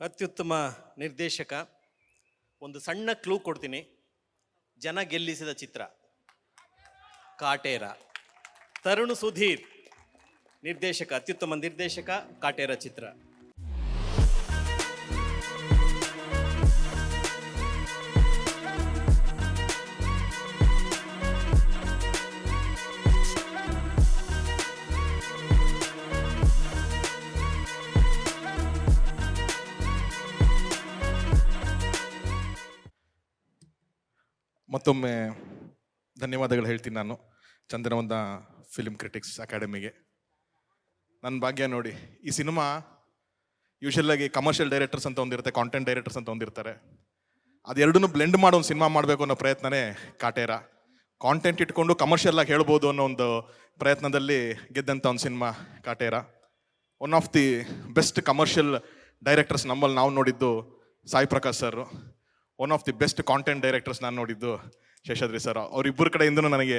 ಅತ್ಯುತ್ತಮ ನಿರ್ದೇಶಕ, ಒಂದು ಸಣ್ಣ ಕ್ಲೂ ಕೊಡ್ತೀನಿ. ಜನ ಗೆಲ್ಲಿಸಿದ ಚಿತ್ರ. ಕಾಟೇರ. ತರುಣ್ ಸುಧೀರ್, ನಿರ್ದೇಶಕ, ಅತ್ಯುತ್ತಮ ನಿರ್ದೇಶಕ, ಕಾಟೇರ ಚಿತ್ರ. ಮತ್ತೊಮ್ಮೆ ಧನ್ಯವಾದಗಳು ಹೇಳ್ತೀನಿ ನಾನು ಚಂದನವಂದ ಫಿಲ್ಮ್ ಕ್ರಿಟಿಕ್ಸ್ ಅಕಾಡೆಮಿಗೆ ನನ್ನ ಭಾಗ್ಯ ನೋಡಿ, ಈ ಸಿನಿಮಾ ಯೂಶಲಾಗಿ ಕಮರ್ಷಿಯಲ್ ಡೈರೆಕ್ಟರ್ಸ್ ಅಂತ ಒಂದಿರುತ್ತೆ ಕಾಂಟೆಂಟ್ ಡೈರೆಕ್ಟರ್ಸ್ ಅಂತ ಒಂದಿರ್ತಾರೆ. ಅದೆರಡನ್ನೂ ಬ್ಲೆಂಡ್ ಮಾಡೋ ಒಂದು ಸಿನಿಮಾ ಮಾಡಬೇಕು ಅನ್ನೋ ಪ್ರಯತ್ನನೇ ಕಾಟೇರ. ಕಾಂಟೆಂಟ್ ಇಟ್ಕೊಂಡು ಕಮರ್ಷಿಯಲ್ ಆಗಿ ಹೇಳ್ಬೋದು ಅನ್ನೋ ಒಂದು ಪ್ರಯತ್ನದಲ್ಲಿ ಗೆದ್ದಂಥ ಒಂದು cinema Kaatera. One of the best commercial directors ನಮ್ಮಲ್ಲಿ ನಾವು ನೋಡಿದ್ದು Sai Prakash sir one of the best content directors ನಾನು ನೋಡಿದ್ದು, ಶೇಷಾದ್ರಿ ಸರ್ ಅವರಿಬ್ಬರ ಕಡೆಯಿಂದನೂ ನನಗೆ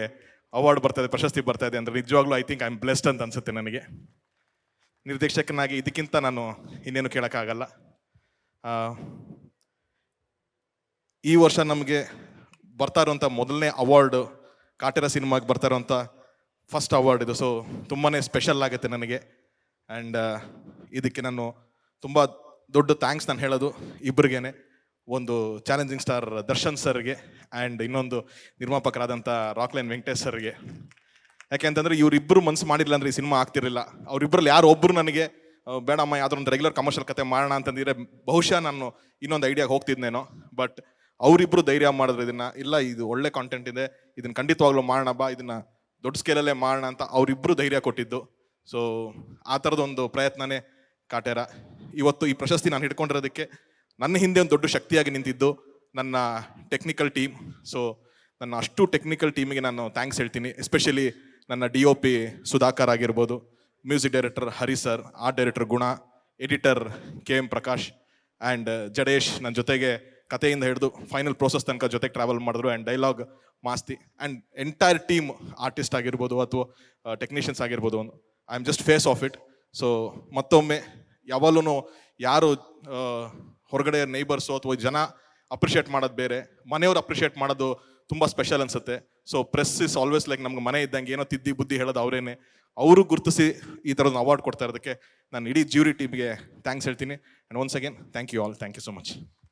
ಅವಾರ್ಡ್ ಬರ್ತಾ ಇದೆ, ಪ್ರಶಸ್ತಿ ಬರ್ತಾ ಇದೆ ಅಂದರೆ ನಿಜವಾಗ್ಲೂ I think I am blessed ಅಂತ ಅನಿಸುತ್ತೆ ನನಗೆ. ನಿರ್ದೇಶಕನಾಗಿ ಇದಕ್ಕಿಂತ ನಾನು ಇನ್ನೇನು ಕೇಳೋಕ್ಕಾಗಲ್ಲ. ಈ ವರ್ಷ ನಮಗೆ ಬರ್ತಾ ಇರುವಂಥ ಮೊದಲನೇ ಅವಾರ್ಡು ಕಾಟೆರ ಸಿನಿಮಾಗೆ ಬರ್ತಾ ಇರುವಂಥ ಫಸ್ಟ್ ಅವಾರ್ಡ್ ಇದು. ಸೊ ತುಂಬಾ ಸ್ಪೆಷಲ್ ಆಗುತ್ತೆ ನನಗೆ. ಆ್ಯಂಡ್ ಇದಕ್ಕೆ ನಾನು ತುಂಬ ದೊಡ್ಡ ಥ್ಯಾಂಕ್ಸ್ ನಾನು ಹೇಳೋದು ಇಬ್ಬರಿಗೇನೆ ಒಂದು ಚಾಲೆಂಜಿಂಗ್ ಸ್ಟಾರ್ ದರ್ಶನ್ ಸರ್ಗೆ ಆ್ಯಂಡ್ ಇನ್ನೊಂದು ನಿರ್ಮಾಪಕರಾದಂಥ ರಾಕ್ಲೈನ್ ವೆಂಕಟೇಶ್ ಸರ್ಗೆ. ಯಾಕೆಂತಂದ್ರೆ ಇವರಿಬ್ಬರು ಮನ್ಸು ಮಾಡಿಲ್ಲ ಅಂದರೆ ಈ ಸಿನಿಮಾ ಆಗ್ತಿರಲಿಲ್ಲ. ಅವರಿಬ್ಬರಲ್ಲಿ ಯಾರು ಒಬ್ಬರು ನನಗೆ ಬೇಡಮ್ಮ ಯಾವ್ದಾರು ಒಂದು ರೆಗ್ಯುಲರ್ ಕಮರ್ಷಿಯಲ್ ಕತೆ ಮಾಡೋಣ ಅಂತಂದಿದ್ರೆ ಬಹುಶಃ ನಾನು ಇನ್ನೊಂದು ಐಡಿಯಾಗೆ ಹೋಗ್ತಿದ್ನೇನೋ. ಬಟ್ ಅವರಿಬ್ಬರು ಧೈರ್ಯ ಮಾಡಿದ್ರು ಇದನ್ನು, ಇಲ್ಲ ಇದು ಒಳ್ಳೆ ಕಾಂಟೆಂಟ್ ಇದೆ, ಇದನ್ನು ಖಂಡಿತವಾಗ್ಲೂ ಮಾಡೋಣ ಬಾ, ಇದನ್ನು ದೊಡ್ಡ ಸ್ಕೇಲಲ್ಲೇ ಮಾಡೋಣ ಅಂತ ಅವರಿಬ್ಬರು ಧೈರ್ಯ ಕೊಟ್ಟಿದ್ದು. ಸೊ ಆ ಥರದೊಂದು ಪ್ರಯತ್ನನೇ ಕಾಟೇರ. ಇವತ್ತು ಈ ಪ್ರಶಸ್ತಿ ನಾನು ಹಿಡ್ಕೊಂಡಿರೋದಕ್ಕೆ ನನ್ನ ಹಿಂದೆ ಒಂದು ದೊಡ್ಡ ಶಕ್ತಿಯಾಗಿ ನಿಂತಿದ್ದು ನನ್ನ ಟೆಕ್ನಿಕಲ್ ಟೀಮ್ ಸೊ ನನ್ನ ಅಷ್ಟು ಟೆಕ್ನಿಕಲ್ ಟೀಮಿಗೆ ನಾನು ಥ್ಯಾಂಕ್ಸ್ ಹೇಳ್ತೀನಿ. ಎಸ್ಪೆಷಲಿ ನನ್ನ ಡಿ ಒ ಪಿ ಸುಧಾಕರ್ ಆಗಿರ್ಬೋದು music director Hari sir art director Guna editor K M Prakash and Jadesh ನನ್ನ ಜೊತೆಗೆ ಕಥೆಯಿಂದ ಹಿಡಿದು ಫೈನಲ್ ಪ್ರೋಸೆಸ್ ತನಕ ಜೊತೆಗೆ ಟ್ರಾವೆಲ್ ಮಾಡಿದ್ರು and dialogue Masti. And entire team artist ಆಗಿರ್ಬೋದು ಅಥವಾ ಟೆಕ್ನಿಷಿಯನ್ಸ್ ಆಗಿರ್ಬೋದು I am just face of it so ಮತ್ತೊಮ್ಮೆ ಯಾವಾಗಲೂ ಯಾರು ಹೊರಗಡೆ ನೈಬರ್ಸು ಅಥವಾ ಜನ ಅಪ್ರಿಷಿಯೇಟ್ ಮಾಡೋದು ಬೇರೆ. ಮನೆಯವ್ರು ಅಪ್ರಿಷಿಯೇಟ್ ಮಾಡೋದು ತುಂಬ ಸ್ಪೆಷಲ್ ಅನ್ಸುತ್ತೆ. So press is always like ನಮ್ಗೆ ಮನೆ ಇದ್ದಂಗೆ ಏನೋ ತಿದ್ದಿ ಬುದ್ಧಿ ಹೇಳೋದು ಅವರೇನೆ. ಅವರು ಗುರುತಿಸಿ ಈ ಥರದ್ದು ಅವಾರ್ಡ್ ಕೊಡ್ತಾ ಇರೋದಕ್ಕೆ ನಾನು ಇಡೀ ಜ್ಯೂರಿ ಟೀಮ್ಗೆ ಥ್ಯಾಂಕ್ಸ್ ಹೇಳ್ತೀನಿ. And once again thank you all thank you so much